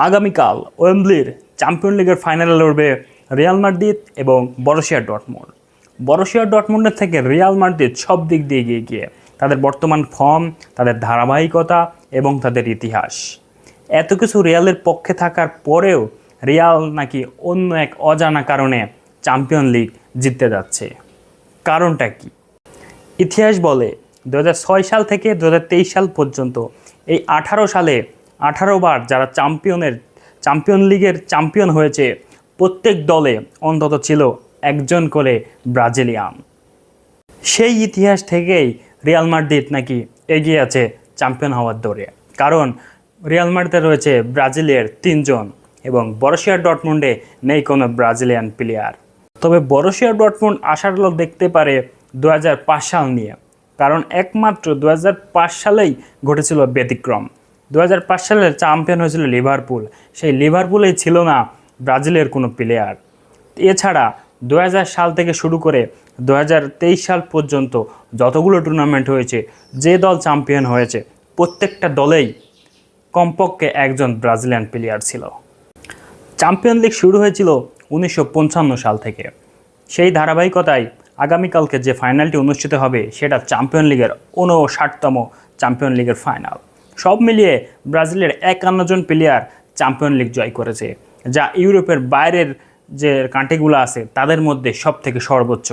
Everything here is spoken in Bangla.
আগামীকাল ওয়েম্বলির চ্যাম্পিয়ন লিগের ফাইনালে লড়বে রিয়াল মাদ্রিদ এবং বরশিয়া ডটমুন্ড বরশিয়া ডটমুন্ডের থেকে রিয়াল মাদ্রিদ সব দিক দিয়ে এগিয়ে গিয়ে তাদের বর্তমান ফর্ম, তাদের ধারাবাহিকতা এবং তাদের ইতিহাস। এত কিছু রিয়ালের পক্ষে থাকার পরেও রিয়াল নাকি অন্য এক অজানা কারণে চ্যাম্পিয়ন লিগ জিততে যাচ্ছে। কারণটা কি? ইতিহাস বলে দু হাজার ছয় সাল থেকে দুহাজার তেইশ সাল পর্যন্ত এই আঠারো সালে আঠারো বার যারা চ্যাম্পিয়নের, চ্যাম্পিয়ন লিগের চ্যাম্পিয়ন হয়েছে, প্রত্যেক দলে অন্তত ছিল একজন করে ব্রাজিলিয়ান। সেই ইতিহাস থেকেই রিয়াল মাদ্রিদ নাকি এগিয়ে আছে চ্যাম্পিয়ন হওয়ার দৌড়ে। কারণ রিয়াল মাদ্রিদে রয়েছে ব্রাজিলের তিনজন এবং বরশিয়া ডটমুন্ডে নেই কোনো ব্রাজিলিয়ান প্লেয়ার। তবে বরশিয়া ডটমুন্ড আসার লোক দেখতে পারে দুহাজার পাঁচ সাল নিয়ে, কারণ একমাত্র দু হাজার পাঁচ সালেই ঘটেছিল ব্যতিক্রম। দু সালে চ্যাম্পিয়ন হয়েছিল লিভারপুল। সেই লিভারপুলেই ছিল না ব্রাজিলের কোনো প্লেয়ার। এছাড়া দু হাজার সাল থেকে শুরু করে দু হাজার তেইশ সাল পর্যন্ত যতগুলো টুর্নামেন্ট হয়েছে, যে দল চ্যাম্পিয়ন হয়েছে, প্রত্যেকটা দলেই কমপক্ষে একজন ব্রাজিলিয়ান প্লেয়ার ছিল। চ্যাম্পিয়ন লিগ শুরু হয়েছিল উনিশশো পঞ্চান্ন সাল থেকে। সেই ধারাবাহিকতায় আগামীকালকে যে ফাইনালটি অনুষ্ঠিত হবে, সেটা চ্যাম্পিয়ন লিগের ঊনষাটতম চ্যাম্পিয়ন লিগের ফাইনাল। সব মিলিয়ে ব্রাজিলের একান্ন জন প্লেয়ার চ্যাম্পিয়ন লিগ জয় করেছে, যা ইউরোপের বাইরের যে কান্ট্রিগুলো আছে, তাদের মধ্যে সব থেকে সর্বোচ্চ।